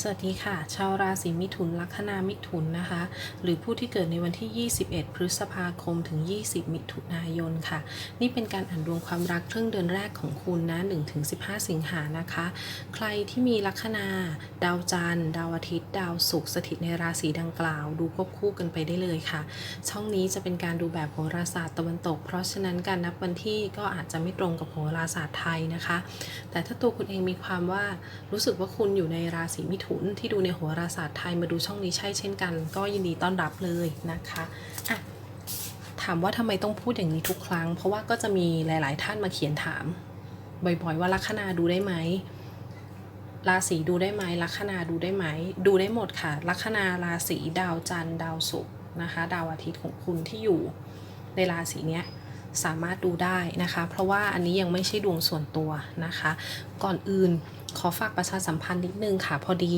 สวัสดีค่ะ ชาวราศีมิถุนลัคนามิถุนนะคะ หรือผู้ที่เกิดในวันที่ 21 พฤษภาคมถึง 20 มิถุนายนค่ะ นี่เป็นการอ่านดวงความรักครึ่งเดือนแรกของคุณนะ 1-15 สิงหานะคะ ใครที่มีลัคนา ดาวจันทร์ ดาวอาทิตย์ ดาวศุกร์สถิตในราศีดังกล่าว ดูควบคู่กันไปได้เลยค่ะ ช่องนี้จะเป็นการดูแบบโหราศาสตร์ตะวันตก เพราะฉะนั้นการนับวันที่ก็อาจจะไม่ตรงกับโหราศาสตร์ไทยนะคะ แต่ถ้าตัวคุณเองมีความว่ารู้สึกว่าคุณอยู่ในราศีมิถุนที่ดูในโหราศาสตร์ไทยมาดูช่องนี้ใช่เช่นกัน ก็ยินดีต้อนรับเลยนะคะอะถามว่าทำไมต้องพูดอย่างนี้ทุกครั้ง เพราะว่าก็จะมีหลาย ๆ ท่านมาเขียนถาม บ่อยๆ ว่าลัคนาดูได้ไหมราศีดูได้ไหมลัคนาดูได้ไหม ดูได้หมดค่ะ ลัคนาราศีดาวจันทร์ดาวศุกร์นะคะ ดาวอาทิตย์ของคุณที่อยู่ในราศีเนี้ยสามารถดูได้นะคะ เพราะว่าอันนี้ยังไม่ใช่ดวงส่วนตัวนะคะ ก่อนอื่น ขอฝากประชาสัมพันธ์นิดนึงค่ะ พอดี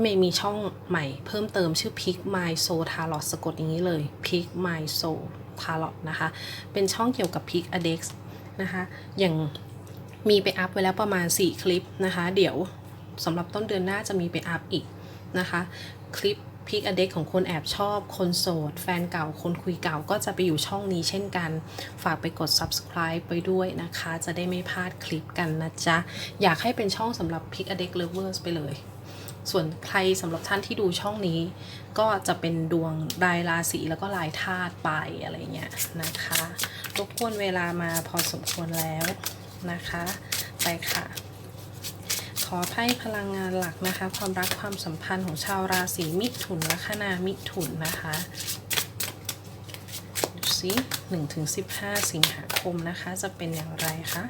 เมย์มีช่องใหม่เพิ่มเติมชื่อ Pick My Soul Tarot สะกดอย่างนี้เลย Pick My Soul Tarot นะคะ เป็นช่องเกี่ยวกับ Pick a d e x นะคะ อย่างมีไปอัพไว้แล้วประมาณ 4 คลิปนะคะ เดี๋ยวสำหรับต้นเดือนหน้าจะมีไปอัพอีกนะคะ คลิป พิกอเด็กของคนแอบชอบ คนโสด แฟนเก่า คนคุยเก่าก็จะไปอยู่ช่องนี้เช่นกัน ฝากไปกด subscribe ไปด้วยนะคะ จะได้ไม่พลาดคลิปกันนะจ๊ะ อยากให้เป็นช่องสำหรับ Pick a Deck Lovers ไปเลย ส่วนใครสำหรับท่านที่ดูช่องนี้ ก็จะเป็นดวงรายราศีแล้วก็รายธาตุไปอะไรเงี้ยนะคะรบกวนเวลามาพอสมควรแล้วนะคะ ไปค่ะ อไพ่พลังงานหลักนะคะ ความรักความสัมพันธ์ของชาวราศีมิถุนลัคนามิถุนนะคะดูสิหนึ่งถึงสิบห้าสิงหาคมนะคะ จะเป็นอย่างไรคะ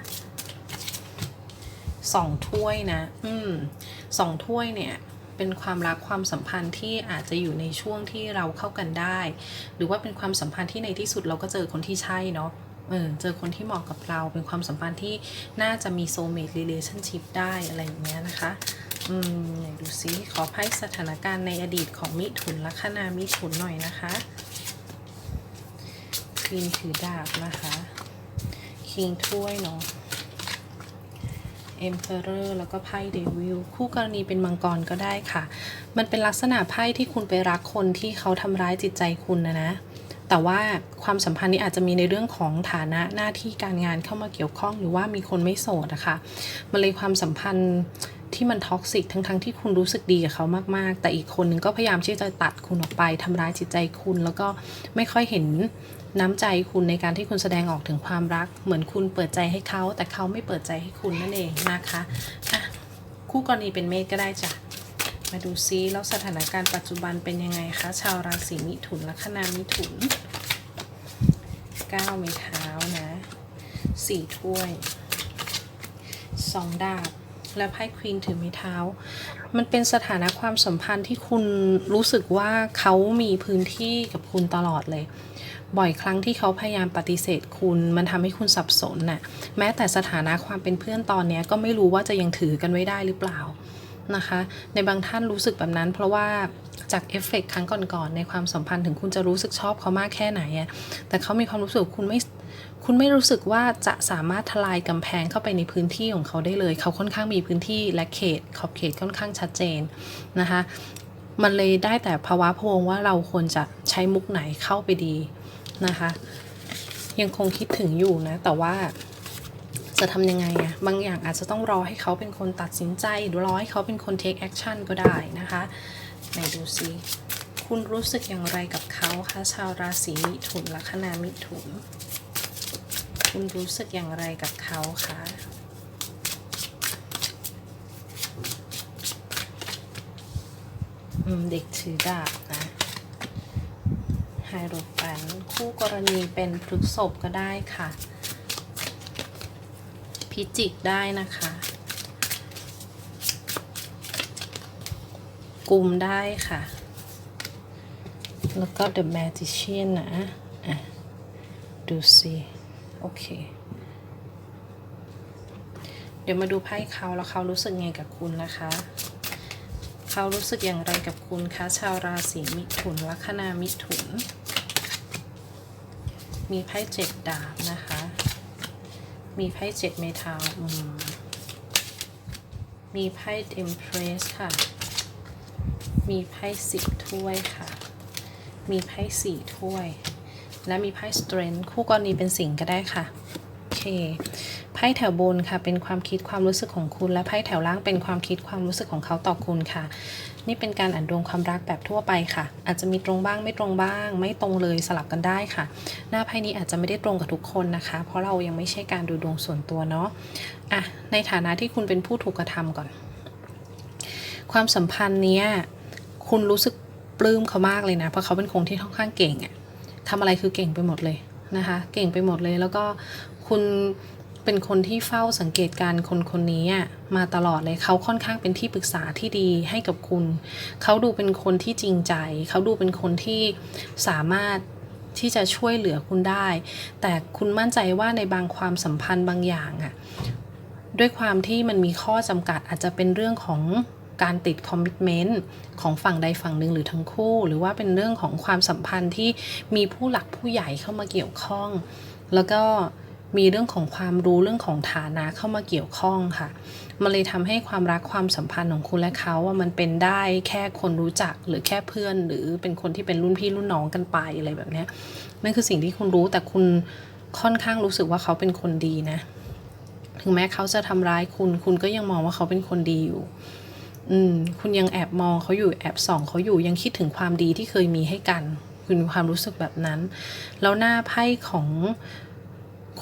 สองถ้วยนะ อืมสองถ้วยเนี่ยเป็นความรักความสัมพันธ์ที่อาจจะอยู่ในช่วงที่เราเข้ากันได้ หรือว่าเป็นความสัมพันธ์ที่ในที่สุดเราก็เจอคนที่ใช่เนาะ เออเจอคนที่เหมาะกับเราเป็นความสัมพันธ์ที่น่าจะมี soulmate relationship ได้อะไรอย่างเงี้ยนะคะ อืมดูซิขอไพ่สถานการณ์ในอดีตของมิถุนลัคนามิถุนหน่อยนะคะค e ีนถือดาบนะคะคิงถ้วยเนาะเอ Emperor แล้วก็ไพ่เดวิลคู่กรณีเป็นมังกรก็ได้ค่ะ มันเป็นลักษณะไพ่ที่คุณไปรักคนที่เขาทำร้ายจิตใจคุณนะนะ แต่ว่าความสัมพันธ์นี้อาจจะมีในเรื่องของฐานะหน้าที่การงานเข้ามาเกี่ยวข้อง หรือว่ามีคนไม่โสดนะคะมันเลยความสัมพันธ์ที่มันท็อกซิกทั้งๆทที่คุณรู้สึกดีกับเขามาก ๆ แต่อีกคนนึงก็พยายามที่จะตัดคุณออกไปทำร้ายจิตใจคุณ แล้วก็ไม่ค่อยเห็นน้ำใจคุณในการที่คุณแสดงออกถึงความรัก เหมือนคุณเปิดใจให้เขา แต่เขาไม่เปิดใจให้คุณนั่นเองนะคะอะคู่กรณีเป็นเมษก็ได้จ้ะ มาดูซิแล้วสถานการณ์ปัจจุบันเป็นยังไงคะ ชาวราศีมิถุนลัคนามิถุน9ไม้เท้านะสี่ถ้วยสองดาบและไพ่ควีนถือไม้เท้า มันเป็นสถานะความสัมพันธ์ที่คุณรู้สึกว่าเขามีพื้นที่กับคุณตลอดเลย บ่อยครั้งที่เขาพยายามปฏิเสธคุณ มันทำให้คุณสับสนน่ะ แม้แต่สถานะความเป็นเพื่อนตอนนี้ก็ไม่รู้ว่าจะยังถือกันไว้ได้หรือเปล่า นะคะ ในบางท่านรู้สึกแบบนั้น เพราะว่าจากเอฟเฟกต์ครั้งก่อนๆในความสัมพันธ์ถึงคุณจะรู้สึกชอบเขามากแค่ไหนอะแต่เขามีความรู้สึกคุณไม่คุณไม่รู้สึกว่าจะสามารถทลายกำแพงเข้าไปในพื้นที่ของเขาได้เลย เขาค่อนข้างมีพื้นที่และเขตขอบเขตค่อนข้างชัดเจนนะคะ มันเลยได้แต่ภาวะพวงว่าเราควรจะใช้มุกไหนเข้าไปดีนะคะ ยังคงคิดถึงอยู่นะ แต่ว่า จะทำยังไงอะบางอย่างอาจจะต้องรอให้เขาเป็นคนตัดสินใจ หรือรอให้เขาเป็นคน take action ก็ได้นะคะไหนดูซิคุณรู้สึกอย่างไรกับเขาคะชาวราศีมิถุนลัคนามิถุน คุณรู้สึกอย่างไรกับเขาคะเด็กถือดาบนะไฮโรแฟนคู่กรณีเป็นพฤกษบก็ได้ค่ะ พิจิกได้นะคะ กลุ่มได้ค่ะ แล้วก็ The Magician นะอะดูสิโอเค เดี๋ยวมาดูไพ่เขาแล้วเขารู้สึกไงกับคุณนะคะเขารู้สึกอย่างไรกับคุณคะชาวราศีมิถุนลัคนามิถุน มีไพ่เจ็ดดาบนะคะ มีไพ่เจ็ดเมทาอืมมีไพ่ Empress ค่ะ มีไพ่สิบถ้วยค่ะ มีไพ่สี่ถ้วย และมีไพ่ strength คู่กรณีเป็นสิงห์ก็ได้ค่ะ โอเค ไพ่แถวบนค่ะ เป็นความคิดความรู้สึกของคุณ และไพ่แถวล่างเป็นความคิดความรู้สึกของเขาต่อคุณค่ะ นี่เป็นการอ่านดวงความรักแบบทั่วไปค่ะ อาจจะมีตรงบ้างไม่ตรงบ้าง ไม่ตรงเลยสลับกันได้ค่ะ หน้าไพ่นี้อาจจะไม่ได้ตรงกับทุกคนนะคะ เพราะเรายังไม่ใช่การดูดวงส่วนตัวเนาะอะในฐานะที่คุณเป็นผู้ถูกกระทำก่อน ความสัมพันธ์เนี้ยคุณรู้สึกปลื้มเขามากเลยนะ เพราะเขาเป็นคนที่ค่อนข้างเก่งอะทำอะไรคือเก่งไปหมดเลยนะคะ เก่งไปหมดเลยแล้วก็คุณ เป็นคนที่เฝ้าสังเกตการคนคนนี้มาตลอดเลยเขาค่อนข้างเป็นที่ปรึกษาที่ดีให้กับคุณ เขาดูเป็นคนที่จริงใจ เขาดูเป็นคนที่สามารถที่จะช่วยเหลือคุณได้ แต่คุณมั่นใจว่าในบางความสัมพันธ์บางอย่างอะด้วยความที่มันมีข้อจำกัดอาจจะเป็นเรื่องของการติดคอมมิชเมนต์ของฝั่งใดฝั่งหนึ่งหรือทั้งคู่ หรือว่าเป็นเรื่องของความสัมพันธ์ที่มีผู้หลักผู้ใหญ่เข้ามาเกี่ยวข้อง แล้วก็ มีเรื่องของความรู้เรื่องของฐานะเข้ามาเกี่ยวข้องค่ะ มันเลยทำให้ความรักความสัมพันธ์ของคุณและเขาว่ามันเป็นได้แค่คนรู้จักหรือแค่เพื่อน หรือเป็นคนที่เป็นรุ่นพี่รุ่นน้องกันไปอะไรแบบนี้นั่นคือสิ่งที่คุณรู้แต่คุณค่อนข้างรู้สึกว่าเขาเป็นคนดีนะ ถึงแม้เขาจะทำร้ายคุณ คุณก็ยังมองว่าเขาเป็นคนดีอยู่อืมคุณยังแอบมองเขาอยู่แอบส่องเขาอยู่ยังคิดถึงความดีที่เคยมีให้กัน คุณมีความรู้สึกแบบนั้น แล้วหน้าไพ่ของ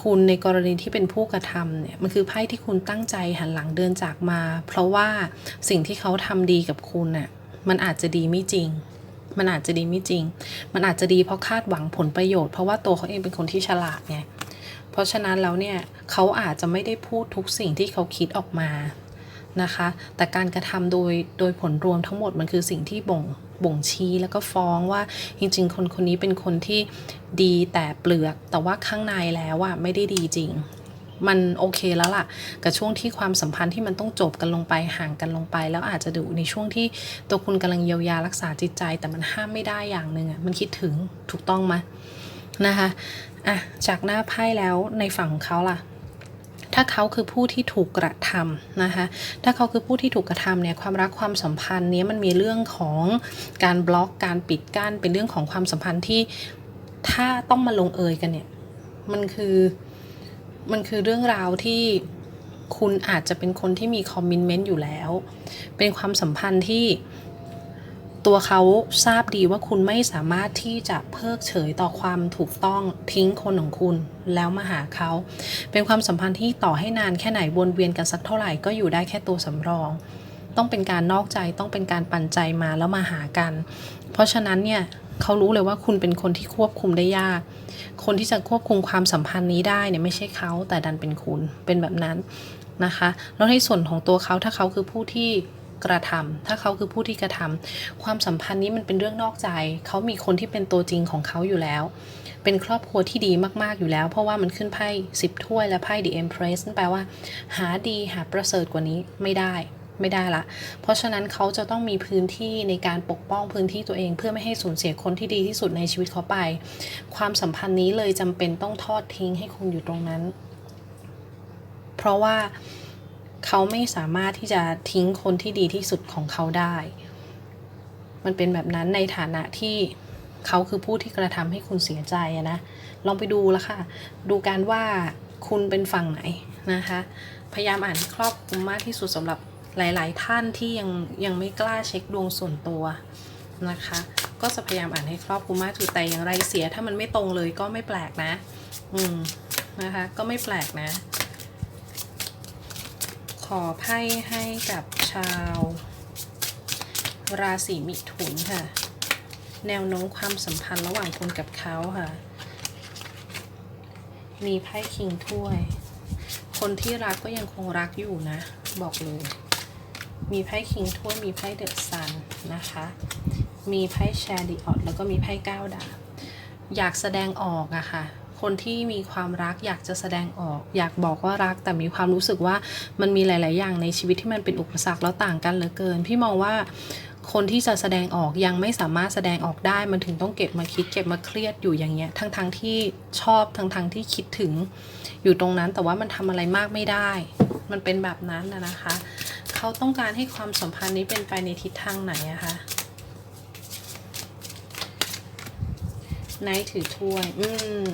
คุณในกรณีที่เป็นผู้กระทำเนี่ยมันคือไพ่ที่คุณตั้งใจหันหลังเดินจากมา เพราะว่าสิ่งที่เขาทำดีกับคุณน่ะมันอาจจะดีไม่จริง มันอาจจะดีไม่จริง มันอาจจะดีเพราะคาดหวังผลประโยชน์เพราะว่าตัวเขาเองเป็นคนที่ฉลาดไงเพราะฉะนั้นแล้วเนี่ยเขาอาจจะไม่ได้พูดทุกสิ่งที่เขาคิดออกมานะคะ แต่การกระทำโดยโดยผลรวมทั้งหมดมันคือสิ่งที่บ่ง บ่งชี้แล้วก็ฟ้องว่าจริง ๆ คนคนนี้เป็นคนที่ดีแต่เปลือกแต่ว่าข้างในแล้วอะไม่ได้ดีจริง มันโอเคแล้วล่ะ กับช่วงที่ความสัมพันธ์ที่มันต้องจบกันลงไปห่างกันลงไป แล้วอาจจะดูในช่วงที่ตัวคุณกำลังเยียวยารักษาจิตใจ แต่มันห้ามไม่ได้อย่างหนึ่งอะมันคิดถึงถูกต้องไหมนะคะอะจากหน้าไพ่แล้วในฝั่งเขาล่ะ ถ้าเขาคือผู้ที่ถูกกระทำนะคะ ถ้าเขาคือผู้ที่ถูกกระทำเนี่ยความรักความสัมพันธ์นี้มันมีเรื่องของการบล็อกการปิดกั้นเป็นเรื่องของความสัมพันธ์ที่ถ้าต้องมาลงเอยกันเนี่ยมันคือมันคือเรื่องราวที่คุณอาจจะเป็นคนที่มีคอมมิชเมนต์อยู่แล้ว เป็นความสัมพันธ์ที่ ตัวเขาทราบดีว่าคุณไม่สามารถที่จะเพิกเฉยต่อความถูกต้องทิ้งคนของคุณแล้วมาหาเขา เป็นความสัมพันธ์ที่ต่อให้นานแค่ไหนวนเวียนกันสักเท่าไหร่ก็อยู่ได้แค่ตัวสำรอง ต้องเป็นการนอกใจต้องเป็นการปันใจมาแล้วมาหากัน เพราะฉะนั้นเนี่ยเขารู้เลยว่าคุณเป็นคนที่ควบคุมได้ยาก คนที่จะควบคุมความสัมพันธ์นี้ได้เนี่ยไม่ใช่เขาแต่ดันเป็นคุณเป็นแบบนั้นนะคะ แล้วในส่วนของตัวเขาถ้าเขาคือผู้ที่ กระทำถ้าเขาคือผู้ที่กระทำความสัมพันธ์นี้มันเป็นเรื่องนอกใจ เขามีคนที่เป็นตัวจริงของเขาอยู่แล้ว เป็นครอบครัวที่ดีมากๆอยู่แล้ว เพราะว่ามันขึ้นไพ่สิบถ้วยและไพ่ The Empress นั่นแปลว่า หาดีหาประเสริฐกว่านี้ไม่ได้ไม่ได้ละ เพราะฉะนั้นเขาจะต้องมีพื้นที่ในการปกป้องพื้นที่ตัวเอง เพื่อไม่ให้สูญเสียคนที่ดีที่สุดในชีวิตเขาไป ความสัมพันธ์นี้เลยจำเป็นต้องทอดทิ้งให้คุณอยู่ตรงนั้น เพราะว่า เขาไม่สามารถที่จะทิ้งคนที่ดีที่สุดของเขาได้ มันเป็นแบบนั้นในฐานะที่เขาคือผู้ที่กระทำให้คุณเสียใจนะ ลองไปดูละค่ะ ดูกันว่าคุณเป็นฝั่งไหนนะคะ พยายามอ่านให้ครอบคลุมมากที่สุดสำหรับหลาย ๆ ท่านที่ยังยังไม่กล้าเช็คดวงส่วนตัวนะคะ ก็จะพยายามอ่านให้ครอบคลุมมากที่สุดแต่อย่างไรเสียถ้ามันไม่ตรงเลยก็ไม่แปลกนะ อืมนะคะ ก็ไม่แปลกนะ อไพ่ให้กับชาว ราศีมิถุนค่ะ แนวโน้มความสัมพันธ์ระหว่างคุณกับเขาค่ะ มีไพ่คิงถ้วย คนที่รักก็ยังคงรักอยู่นะ บอกเลย มีไพ่คิงถ้วย มีไพ่เดอะซันนะคะ มีไพ่แชร์ดิออตแล้วก็มีไพ่ก้าวดาบอยากแสดงออกอะค่ะ คนที่มีความรักอยากจะแสดงออก อยากบอกว่ารักแต่มีความรู้สึกว่ามันมีหลาย ๆ อย่างในชีวิตที่มันเป็นอุปสรรคแล้วต่างกันเหลือเกิน พี่มองว่าคนที่จะแสดงออกยังไม่สามารถแสดงออกได้ มันถึงต้องเก็บมาคิดเก็บมาเครียดอยู่อย่างเงี้ยทั้งๆทที่ชอบทั้งๆทที่คิดถึงอยู่ตรงนั้นแต่ว่ามันทำอะไรมากไม่ได้ มันเป็นแบบนั้นนะนะคะ เขาต้องการให้ความสัมพันธ์นี้เป็นไปในทิศทางไหนอะคะไนท์ถือถ้วย อืม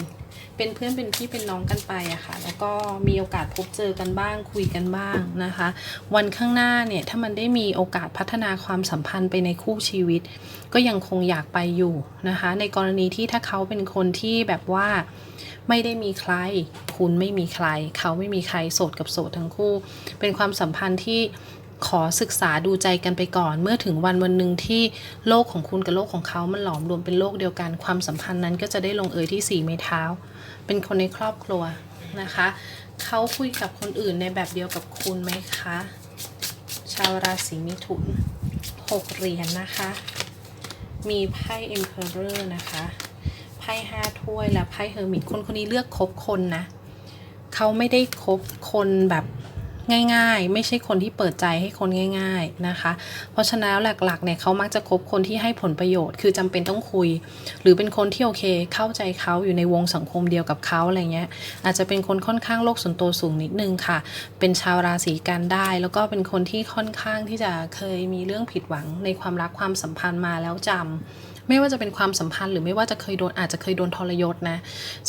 เป็นเพื่อนเป็นพี่เป็นน้องกันไปอะค่ะ แล้วก็มีโอกาสพบเจอกันบ้าง คุยกันบ้างนะคะ วันข้างหน้าเนี่ยถ้ามันได้มีโอกาสพัฒนาความสัมพันธ์ไปในคู่ชีวิต ก็ยังคงอยากไปอยู่นะคะ ในกรณีที่ถ้าเขาเป็นคนที่แบบว่าไม่ได้มีใคร คุณไม่มีใคร เขาไม่มีใครโสดกับโสดทั้งคู่ เป็นความสัมพันธ์ที่ขอศึกษาดูใจกันไปก่อน เมื่อถึงวันวันหนึ่งที่โลกของคุณกับโลกของเขามันหลอมรวมเป็นโลกเดียวกัน ความสัมพันธ์นั้นก็จะได้ลงเอยที่สี่ไม้เท้า เป็นคนในครอบครัวนะคะ เขาคุยกับคนอื่นในแบบเดียวกับคุณไหมคะ ชาวราศีมิถุนหกเหรียญนะคะ มีไพ่เอ็มเพอเรอร์นะคะ ไพ่ห้าถ้วยและไพ่เฮอร์มิตคนคนนี้เลือกคบคนนะ เขาไม่ได้คบคนแบบ ง่ายๆ ไม่ใช่คนที่เปิดใจให้คนง่าย ๆนะคะ เพราะฉะนั้นหลักๆเนี่ยเขามักจะคบคนที่ให้ผลประโยชน์ คือจำเป็นต้องคุย หรือเป็นคนที่โอเคเข้าใจเขาอยู่ในวงสังคมเดียวกับเขาอะไรเงี้ยอาจจะเป็นคนค่อนข้างโลกส่วนตัวสูงนิดนึงค่ะ เป็นชาวราศีกันได้ แล้วก็เป็นคนที่ค่อนข้างที่จะเคยมีเรื่องผิดหวังในความรักความสัมพันธ์มาแล้วจำ ไม่ว่าจะเป็นความสัมพันธ์หรือไม่ว่าจะเคยโดนอาจจะเคยโดนทรยศนะ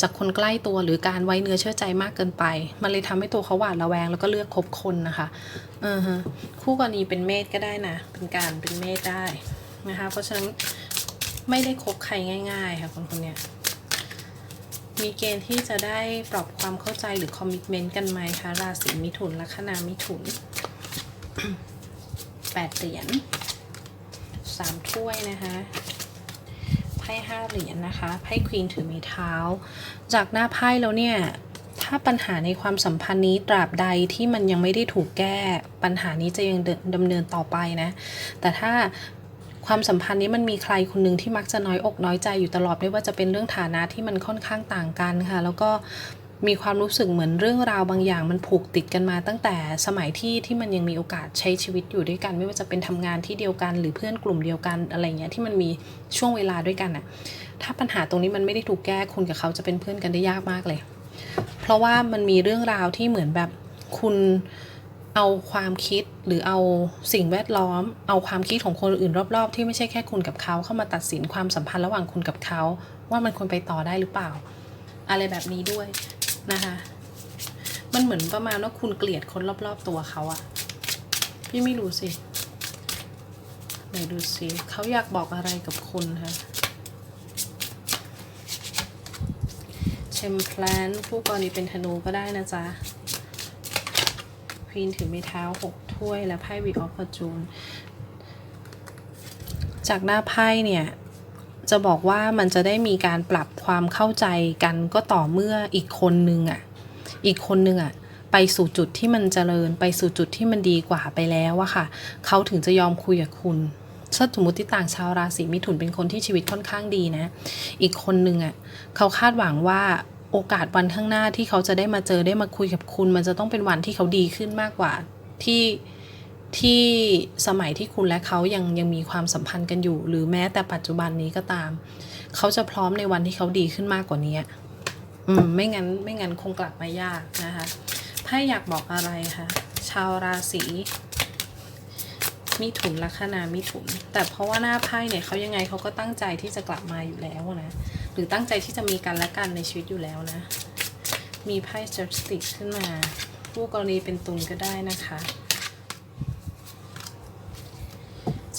จากคนใกล้ตัวหรือการไว้เนื้อเชื่อใจมากเกินไป มันเลยทำให้ตัวเขาหวาดระแวงแล้วก็เลือกคบคนนะคะอือฮะคู่กรณีเป็นเมธก็ได้นะ เป็นการเป็นเมธได้นะคะ เพราะฉะนั้นไม่ได้คบใครง่าย ๆ ค่ะคนคนนี้มีเกณฑ์ที่จะได้ปรับความเข้าใจหรือคอมมิชเมนต์กันไหมคะ ราศีมิถุนลัคนามิถุนแปดเหรียญสามถ้วยนะคะ พ่ห้าเหรียญนะคะ ไพ่ควีนถือไม้เท้า จากหน้าไพ่แล้วเนี่ย ถ้าปัญหาในความสัมพันธ์นี้ตราบใดที่มันยังไม่ได้ถูกแก้ ปัญหานี้จะยังเดินดำเนินต่อไปนะ แต่ถ้าความสัมพันธ์นี้มันมีใครคนหนึ่งที่มักจะน้อยอกน้อยใจอยู่ตลอดไม่ว่าจะเป็นเรื่องฐานะที่มันค่อนข้างต่างกันค่ะ แล้วก็ มีความรู้สึกเหมือนเรื่องราวบางอย่างมันผูกติดกันมาตั้งแต่สมัยที่ที่มันยังมีโอกาสใช้ชีวิตอยู่ด้วยกัน ไม่ว่าจะเป็นทำงานที่เดียวกัน หรือเพื่อนกลุ่มเดียวกันอะไรเงี้ยที่มันมีช่วงเวลาด้วยกันอะถ้าปัญหาตรงนี้มันไม่ได้ถูกแก้คุณกับเขาจะเป็นเพื่อนกันได้ยากมากเลย เพราะว่ามันมีเรื่องราวที่เหมือนแบบคุณเอาความคิดหรือเอาสิ่งแวดล้อม เอาความคิดของคนอื่นรอบๆ ที่ไม่ใช่แค่คุณกับเขาเข้ามาตัดสินความสัมพันธ์ระหว่างคุณกับเขา ว่ามันควรไปต่อได้หรือเปล่า อะไรแบบนี้ด้วย นะคะ มันเหมือนประมาณว่าคุณเกลียดคนรอบๆตัวเขาอะพี่ไม่รู้สิไหนดูสิเขาอยากบอกอะไรกับคุณคะเชมแพลนผู้กรณีเป็นธนูก็ได้นะจ๊ะควีนถือไม้เท้าหกถ้วยและไพ่วีออฟฟอร์จูนจากหน้าไพ่เนี่ย จะบอกว่ามันจะได้มีการปรับความเข้าใจกันก็ต่อเมื่ออีกคนนึงอะ่ะ อีกคนนึงอะ่ะ ไปสู่จุดที่มันเจริญ ไปสู่จุดที่มันดีกว่าไปแล้วอะค่ะ เขาถึงจะยอมคุยกับคุณถ้าสมมติต่างชาวราศีมิถุนเป็นคนที่ชีวิตค่อนข้างดีนะ อีกคนนึงอะ่ะ เขาคาดหวังว่าโอกาสวันข้างหน้าที่เขาจะได้มาเจอได้มาคุยกับคุณ มันจะต้องเป็นวันที่เขาดีขึ้นมากกว่าที่ ที่สมัยที่คุณและเขายังยังมีความสัมพันธ์กันอยู่ หรือแม้แต่ปัจจุบันนี้ก็ตาม เขาจะพร้อมในวันที่เขาดีขึ้นมากกว่านี้อืมไม่งั้นไม่งั้นคงกลับมายากนะคะไพ่อยากบอกอะไรคะชาวราศีมิถุนลัคนามิถุน แต่เพราะว่าหน้าไพ่เนี่ยเขายังไงเขาก็ตั้งใจที่จะกลับมาอยู่แล้วนะหรือตั้งใจที่จะมีกันและกันในชีวิตอยู่แล้วนะ มีไพ่ justice ขึ้นมาผู้กรณีเป็นตุลก็ได้นะคะ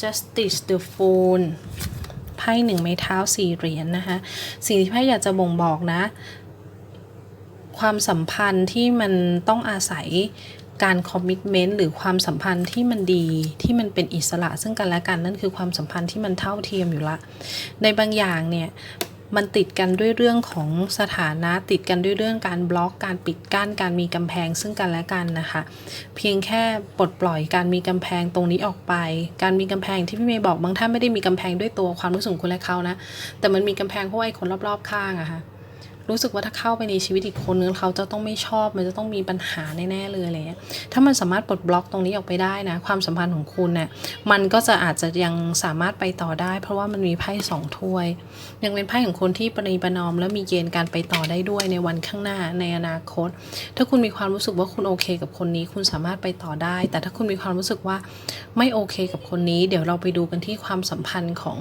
justice the fool ไพ่หนึ่งไม้เท้าสี่เหรียญนนะคะ สิ่งที่ไพ่อยากจะบ่งบอกนะ ความสัมพันธ์ที่มันต้องอาศัยการคอมมิชเมนต์หรือความสัมพันธ์ที่มันดีที่มันเป็นอิสระซึ่งกันและกันนั่นคือความสัมพันธ์ที่มันเท่าเทียมอยู่ละ ในบางอย่างเนี่ย มันติดกันด้วยเรื่องของสถานะติดกันด้วยเรื่องการบล็อกการปิดกั้นการมีกำแพงซึ่งกันและกันนะคะ เพียงแค่ปลดปล่อยการมีกำแพงตรงนี้ออกไป การมีกำแพงที่พี่เมย์บอกบางท่านไม่ได้มีกำแพงด้วยตัวความรู้สึกคุณและเขานะ แต่มันมีกำแพงเพราะไอ้คนรอบๆข้างอะค่ะ รู้สึกว่าถ้าเข้าไปในชีวิตอีกคนนึงเขาจะต้องไม่ชอบมันจะต้องมีปัญหาแน่ๆเลยอะไรเงี้ยถ้ามันสามารถปลดบล็อกตรงนี้ออกไปได้นะ ความสัมพันธ์ของคุณเนี่ยมันก็จะอาจจะยังสามารถไปต่อได้ เพราะว่ามันมีไพ่สองถ้วย ยังเป็นไพ่ของคนที่ประนีประนอม และมีเกณฑ์การไปต่อได้ด้วยในวันข้างหน้าในอนาคต ถ้าคุณมีความรู้สึกว่าคุณโอเค กับคนนี้ คุณสามารถไปต่อได้ แต่ถ้าคุณมีความรู้สึกว่าไม่โอเค กับคนนี้ เดี๋ยวเราไปดูกันที่ความสัมพันธ์ของ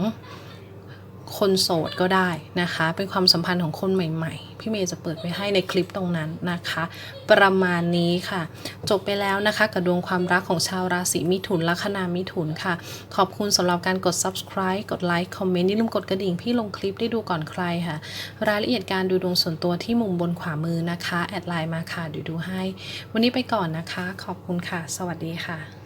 คนโสดก็ได้นะคะ เป็นความสัมพันธ์ของคนใหม่ ๆ พี่เมย์จะเปิดไว้ให้ในคลิปตรงนั้นนะคะ ประมาณนี้ค่ะ จบไปแล้วนะคะกับดวงความรักของชาวราศีมิถุนลัคนามิถุนค่ะ ขอบคุณสำหรับการกด subscribe กดไลค์คอมเมนต์อย่ลืมกดกระดิ่งพี่ลงคลิปได้ดูก่อนใครค่ะ รายละเอียดการดูดวงส่วนตัวที่มุมบนขวามือนะคะแอดไลน์มาค่ะเดี๋ยวดูให้ วันนี้ไปก่อนนะคะ ขอบคุณค่ะ สวัสดีค่ะ